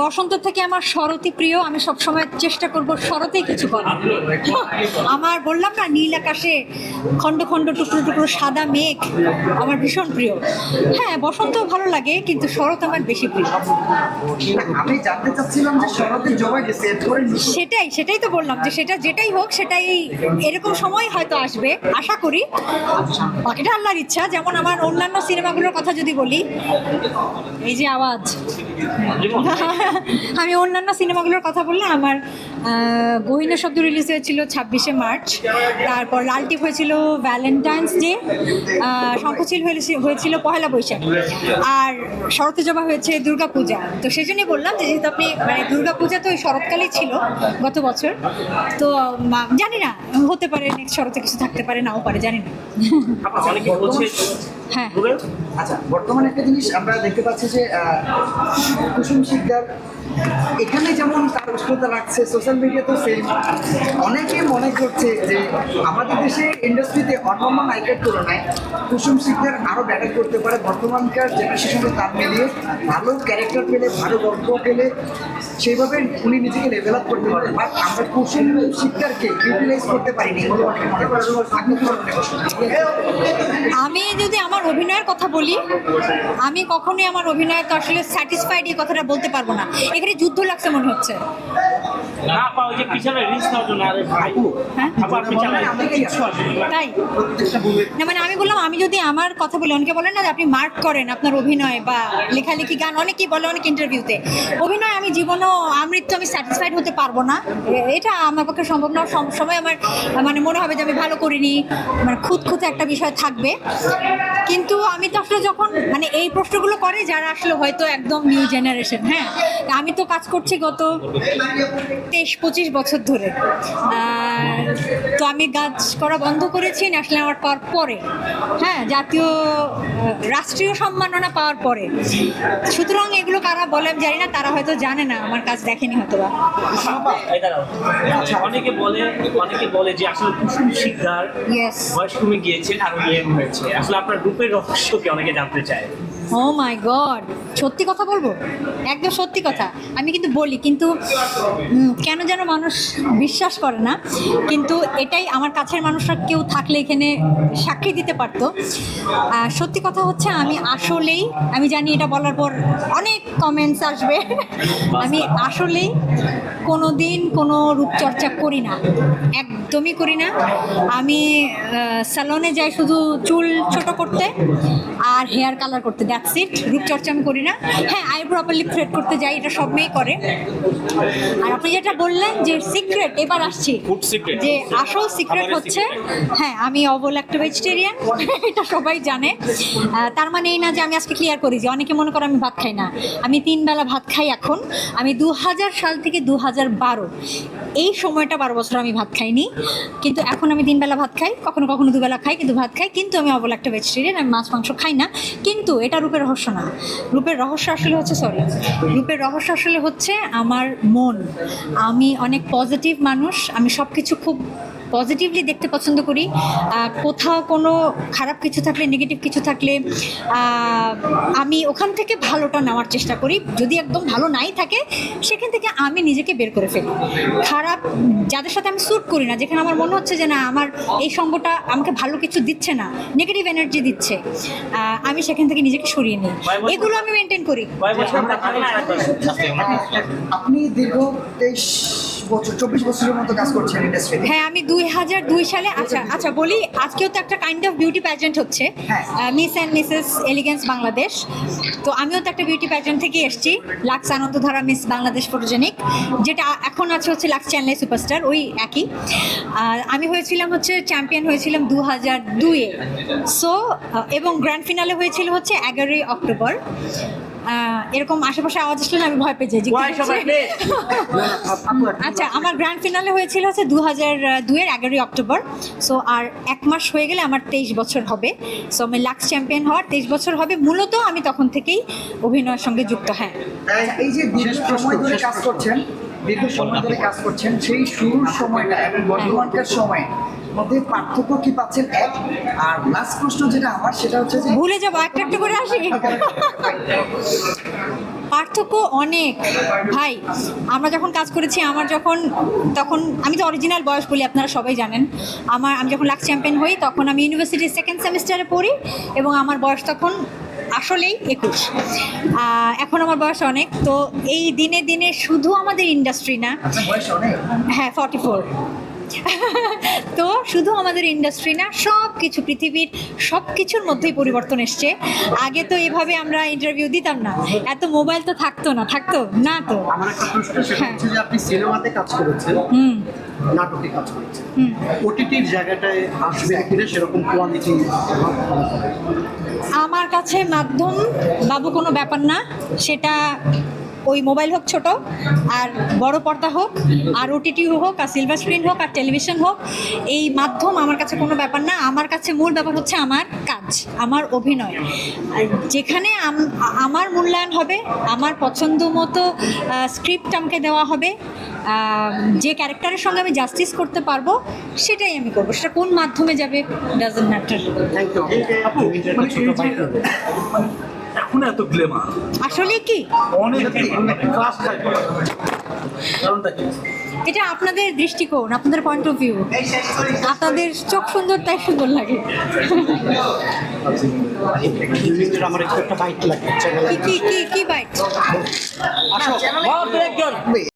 বসন্ত থেকে আমার শরৎই প্রিয়। আমি সবসময় চেষ্টা করব শরতেই কিছু করার। আমার বললাম না নীল আকাশে খণ্ড খণ্ড টুকরো টুকরো সাদা মেঘ আমার ভীষণ প্রিয়। হ্যাঁ বসন্ত ভালো লাগে কিন্তু শরৎ আমার বেশি প্রিয়। আমি জানতে চাচ্ছিলাম যে শরতের গেছে সেটাই সেটাই তো বললাম যে সেটা যেটাই হোক সেটাই এরকম সময় হয়তো আসবে আশা করি। বাকিটা আল্লাহর ইচ্ছা। যেমন আমার অন্যান্য সিনেমাগুলোর কথা যদি বলি এই যে আওয়াজ। আমি অন্যান্য সিনেমাগুলোর কথা বললে আমার গহীনা শব্দ রিলিজ হয়েছিল ছাব্বিশে মার্চ তারপর লালটিপ হয়েছিল ভ্যালেন্টাইন্স ডে শঙ্খচিল হয়েছিল- হয়েছিল পহেলা বৈশাখ আর শরৎ জমা হয়েছে দুর্গাপূজা তো সেই জন্যই বললাম যে যেহেতু আপনি মানে দুর্গাপূজা তো ওই শরৎকালেই ছিল গত বছর তো জানি না হতে পারে নেক্সট শরতে কিছু থাকতে পারে নাও পারে জানি না। হ্যাঁ। আচ্ছা বর্তমানে একটা জিনিস আমরা দেখতে পাচ্ছি যে কুসুম শিকদার। এখানে যেমন তার উষ্ণতা রাখছে সোশ্যাল মিডিয়াতেও সেম অনেকে মনে করছে যে আমাদের দেশে ইন্ডাস্ট্রিতে অন্যান্য নায়িকার তুলনায় কুসুম শিকদার আরও ব্যাটার করতে পারে। বর্তমানকার জেনারেশনের তার মিলিয়ে ভালো ক্যারেক্টার পেলে, ভালো গল্প পেলে সেইভাবে উনি নিজেকে লেভেল আপ করতে পারেন। বাট আমরা কুসুম শিকদারকে ইউটিলাইজ করতে পারিনি। মনে মনে? আমি যদি আমার অভিনয়ের কথা বলি আমি কখনোই আমার অভিনয় তো আসলে স্যাটিসফাইড এই কথাটা বলতে পারব না। এখানে যুদ্ধ লাগছে মনে হচ্ছে। না পাও যে পিছনে রিস্ক নেওয়ার জন্য আরে ভাই। হ্যাঁ? আবার পিছনে কিচ্ছু আসবে। না। তাই? না মানে আমি বললাম আমি যদি আমার কথা বলি অনেকে বলেন না যে আপনি মার্ক করেন আপনার অভিনয় বা লেখালেখি গান অনেকেই বলে অনেক ইন্টারভিউতে অভিনয় আমি জীবনও আমৃত্যু আমি স্যাটিসফাইড হতে পারব না। এটা আমার পক্ষে সম্ভব না। সব সময় আমার মানে মনে হবে যে আমি ভালো করিনি। মানে খুঁত খুঁতে একটা বিষয় থাকবে। কিন্তু আমি তো আসলে যখন মানে এই প্রশ্নগুলো করে যারা আসলে হয়তো একদম নিউ জেনারেশন হ্যাঁ? আমি তো কাজ করছি গত তেইশ, পঁচিশ বছর ধরে। তো আমি কাজ করা বন্ধ করেছি ন্যাশনাল অ্যাওয়ার্ড পাওয়ার পরে। হ্যাঁ জাতীয় রাষ্ট্রীয় সম্মাননা পাওয়ার পরে। সুতরাং এগুলো কারা বলে আমি জানি না, তারা হয়তো জানে না। আমার কাজ দেখেনি হয়তো বা অনেকে বলে অনেকে বলে যে আসলে কুসুম শিকদার বয়স কমে গিয়েছেন আর ইয়েম হয়েছে। আসলে আপনার রূপের রহস্য কি অনেকে জানতে চায়? ও মাই গড সত্যি কথা বলব? একদম সত্যি কথা। আমি কিন্তু বলি, কিন্তু কেন যেন মানুষ বিশ্বাস করে না। কিন্তু এটাই আমার কাছের মানুষরা কেউ থাকলে এখানে সাক্ষী দিতে পারতো। সত্যি কথা হচ্ছে, আমি আসলেই, আমি জানি এটা বলার পর অনেক কমেন্টস আসবে। আমি আসলেই কোনো দিন কোনো রূপচর্চা করি না। একদমই করি না। আমি স্যালনে যাই শুধু চুল ছোট করতে আর হেয়ার কালার করতে। দ্যাটস ইট রূপচর্চা আমি করি না। হ্যাঁ আইব্রো আপার লিপ থ্রেড করতে যাই এটা সব মেয়েই করে। আর আপনি যেটা বললেন যে সিক্রেট এবার আসছি। যে আসল সিক্রেট হচ্ছে হ্যাঁ আমি অবল একটা ভেজিটেরিয়ান এটা সবাই জানে। তার মানে এই না যে আমি আজকে ক্লিয়ার করি যে অনেকে মনে করে আমি ভাত খাই না। আমি তিন বেলা ভাত খাই এখন। আমি দু হাজার সাল থেকে দু হাজার বারো। এই সময়টা বারো বছর আমি ভাত খাইনি। কিন্তু এখন আমি তিন বেলা ভাত খাই। কখনো কখনো দুবেলা খাই কিন্তু ভাত খাই। কিন্তু আমি অবল একটা ভেজিটেরিয়ান আমি মাছ মাংস খাই না। কিন্তু এটা রূপের রহস্য না। রূপের রহস্য আসলে হচ্ছে সরি রূপের রহস্য আসলে হচ্ছে আমার মন। আমি অনেক পজিটিভ মানুষ, আমি সব কিছু খুব পজিটিভলি দেখতে পছন্দ করি। কোথাও কোনো খারাপ কিছু থাকলে নেগেটিভ কিছু থাকলে আমি ওখান থেকে ভালোটা নেওয়ার চেষ্টা করি। যদি একদম ভালো নাই থাকে সেখান থেকে আমি নিজেকে বের করে ফেলি। খারাপ যাদের সাথে আমি স্যুট করি না যেখানে আমার মনে হচ্ছে যে না আমার এই সঙ্গটা আমাকে ভালো কিছু দিচ্ছে না নেগেটিভ এনার্জি দিচ্ছে আমি সেখান থেকে নিজেকে সরিয়ে নিই। এগুলো আমি মেনটেন করি। একবার আপনি দীর্ঘ তেইশ বছর চব্বিশ বছরের মতো কাজ করছেন ইন্ডাস্ট্রিতে হ্যাঁ আমি দুই হাজার দুই সালে আচ্ছা আচ্ছা বলি আজকেও তো একটা কাইন্ড অফ বিউটি প্যাজেন্ট হচ্ছে। Miss and Mrs elegance Bangladesh তো আমিও তো একটা বিউটি প্যাজেন্ট থেকে এসেছি Lux Anandadhara Miss Bangladesh photogenic যেটা এখন আছে হচ্ছে লাক্স চ্যানেলে সুপারস্টার ওই একই। আমি হয়েছিলাম হচ্ছে চ্যাম্পিয়ন হয়েছিলাম দু হাজার দুইয়ে। সো এবং গ্র্যান্ড ফিনালে হয়েছিল হচ্ছে এগারোই অক্টোবর। এরকম আশেপাশে আওয়াজ আসলে না আমি ভয় পেয়ে যাই? আচ্ছা আমার গ্র্যান্ড ফিনালে হয়েছিল হচ্ছে দু হাজার দুইয়ের এগারোই অক্টোবর। সো আর এক মাস হয়ে গেলে আমার তেইশ বছর হবে। সো আমি লাক্স চ্যাম্পিয়ন হওয়ার তেইশ বছর হবে। মূলত আমি তখন থেকেই অভিনয়ের সঙ্গে যুক্ত হ্যাঁ। এই যে দীর্ঘ সময় ধরে কাজ করছেন দীর্ঘ সময় ধরে কাজ করছেন সেই শুরুর সময়টা এবং বর্তমানকার সময় মধ্যে পার্থক্য কি পাচ্ছেন? এক। আর লাস্ট প্রশ্ন যেটা আমার সেটা হচ্ছে ভুলে যাব একটা একটা করে আসি। পার্থক্য অনেক। ভাই আমরা যখন কাজ করেছি আমার যখন তখন আমি তো অরিজিনাল বয়স বলি আপনারা সবাই জানেন। আমার আমি যখন লাক্স চ্যাম্পিয়ন হই তখন আমি ইউনিভার্সিটির সেকেন্ড সেমিস্টারে পড়ি এবং আমার বয়স তখন আসলেই একুশ। এখন আমার বয়স অনেক। তো এই দিনে দিনে শুধু আমাদের ইন্ডাস্ট্রি না হ্যাঁ ফর্টি ফোর তো শুধু আমাদের ইন্ডাস্ট্রি না সব কিছু পৃথিবীর সব কিছুর মধ্যেই পরিবর্তন এসছে। আগে তো এভাবে আমরা ইন্টারভিউ দিতাম না। এত মোবাইল তো থাকতো না থাকতো না তো। আমার একটা প্রশ্ন হ্যাঁ। যে আপনি সিনেমাতে কাজ করেছেন হুম। নাটকে কাজ করেছেন। হুম। ওটিটির জায়গাটায় আসবে কিনা সেরকম কোয়ালিটি আমার কাছে মাধ্যম বাবু কোনো ব্যাপার না সেটা ওই মোবাইল হোক ছোট আর বড় পর্দা হোক আর ওটিটি হোক আর সিলভার স্ক্রিন হোক আর টেলিভিশন হোক এই মাধ্যম আমার কাছে কোনো ব্যাপার না। আমার কাছে মূল ব্যাপার হচ্ছে আমার কাজ আমার অভিনয়। যেখানে আমার মূল্যায়ন হবে আমার পছন্দ মতো স্ক্রিপ্ট আমাকে দেওয়া হবে যে ক্যারেক্টারের সঙ্গে আমি জাস্টিস করতে পারব সেটাই আমি করব। সেটা কোন মাধ্যমে যাবে ডাজেন্ট ম্যাটার থ্যাংক ইউ এখন এত গ্লেমার আসলে কি? অনেক ক্লাস ফাইভ কারণটা কি? এটা আপনাদের দৃষ্টিকোণ আপনাদের পয়েন্ট অফ ভিউ আপনাদের চোখ সুন্দর তাই সুন্দর লাগে। আমার একটু একটা বাইট লাগে কি কি কি বাইট!